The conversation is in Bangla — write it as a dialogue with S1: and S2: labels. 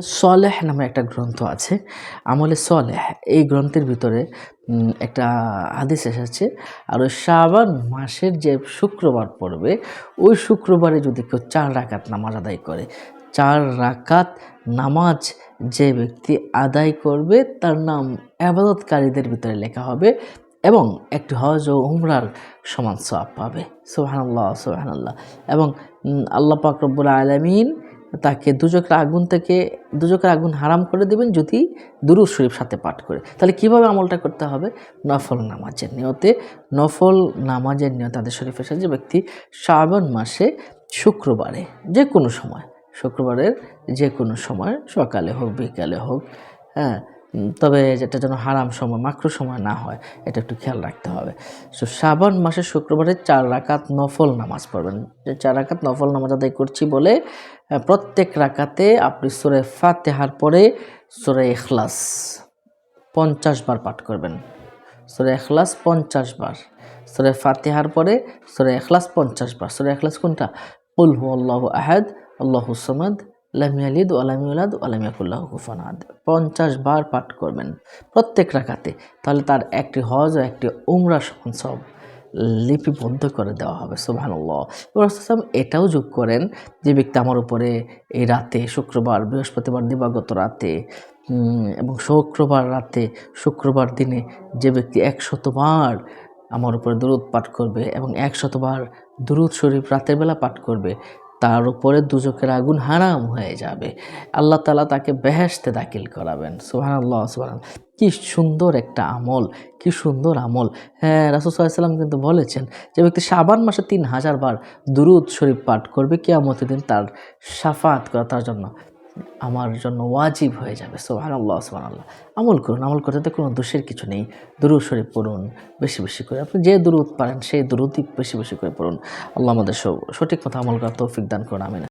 S1: সলেহ নামে একটা গ্রন্থ আছে, আমলে সলেহ, এই গ্রন্থের ভিতরে একটা হাদিস এসেছে, আর ওই শাবান মাসের যে শুক্রবার পড়বে, ওই শুক্রবারে যদি কেউ চার রাকাত নামাজ আদায় করে, চার রাকাত নামাজ যে ব্যক্তি আদায় করবে, তার নাম আবাদতকারীদের ভিতরে লেখা হবে এবং একটি হজ ও উমরার সমান সওয়াব পাবে। সুবহানাল্লাহ সুবহানাল্লাহ। এবং আল্লাহ পাক রব্বুল আলামিন তাকে দুজকের আগুন থেকে দুজকের আগুন হারাম করে দেবেন যদি দুরুদ শরীফ সাথে পাঠ করে। তাহলে কীভাবে আমলটা করতে হবে? নফল নামাজের নিয়তে, নফল নামাজের নিয়ত তাদের শরীফের সাথে ব্যক্তি শ্রাবণ মাসে শুক্রবারে যে কোনো সময়, শুক্রবারের যে কোনো সময়, সকালে হোক, বিকালে হোক হ্যাঁ তবে যেটা যেন হারাম সময় মাকরু সময় না হয়, এটা একটু খেয়াল রাখতে হবে। সো, শ্রাবণ মাসের শুক্রবারে চার রাকাত নফল নামাজ পড়বেন। চার রাকাত নফল নামাজ আদায় করছি বলে প্রত্যেক রাকাতে আপনি সুরে ফাতেহার পরে সুরে এখলাস পঞ্চাশ বার পাঠ করবেন। সুরে এখলাস পঞ্চাশ বার, সুরে ফাতেহার পরে সুরে এখলাস পঞ্চাশ বার। সুরে এখলাস কোনটা? কুল আল্লাহ আহাদ, আল্লাহ সমাদ লাম ইয়ালিদ ওয়ালাম ইউলাদ ওয়ালাম ইয়াকুল্লাহু পঞ্চাশ বার পাঠ করবেন প্রত্যেক রাকাতে। তাহলে তার একটি হজ ও একটি উমরা সমান সব লিপিবদ্ধ করে দেওয়া হবে, সুবহানাল্লাহ। রাসূল এটাও যোগ করেন যে ব্যক্তি আমার উপরে এই রাতে, শুক্রবার, বৃহস্পতিবার, দিবাগত রাতে এবং শুক্রবার রাতে, শুক্রবার দিনে যে ব্যক্তি একশতবার আমার উপরে দুরুদ পাঠ করবে এবং একশতবার দুরুদ শরীফ রাতের বেলা পাঠ করবে তার উপরে দুজকের আগুন হারাম হয়ে যাবে। আল্লাহ তালা তাকে বেহেশতে দাখিল করাবেন। সুবহানাল্লাহ সুহান কি সুন্দর একটা আমল, কি সুন্দর আমল। হ্যাঁ রাসুল সাল্লাম কিন্তু বলেছেন যে ব্যক্তি সাবান মাসে তিন হাজার বার দুরুদ শরীফ পাঠ করবে, কেয়ামতের দিন তার সাফাত করা, তার জন্য। আমার জন্য ওয়াজিব হয়ে যাবে। সোহান আল্লাহ সোহান আল্লাহ আমল করুন, আমল করতে কোনো দোষের কিছু নেই। দুরুদ শরীফ পড়ুন, বেশি বেশি করে। আপনি যে দুরুদ পারেন, সেই দুরুদই বেশি বেশি করে পড়ুন। আল্লাহ আমাদের সব- সঠিক কথা আমল করার তৌফিক দান করুন, আমিন।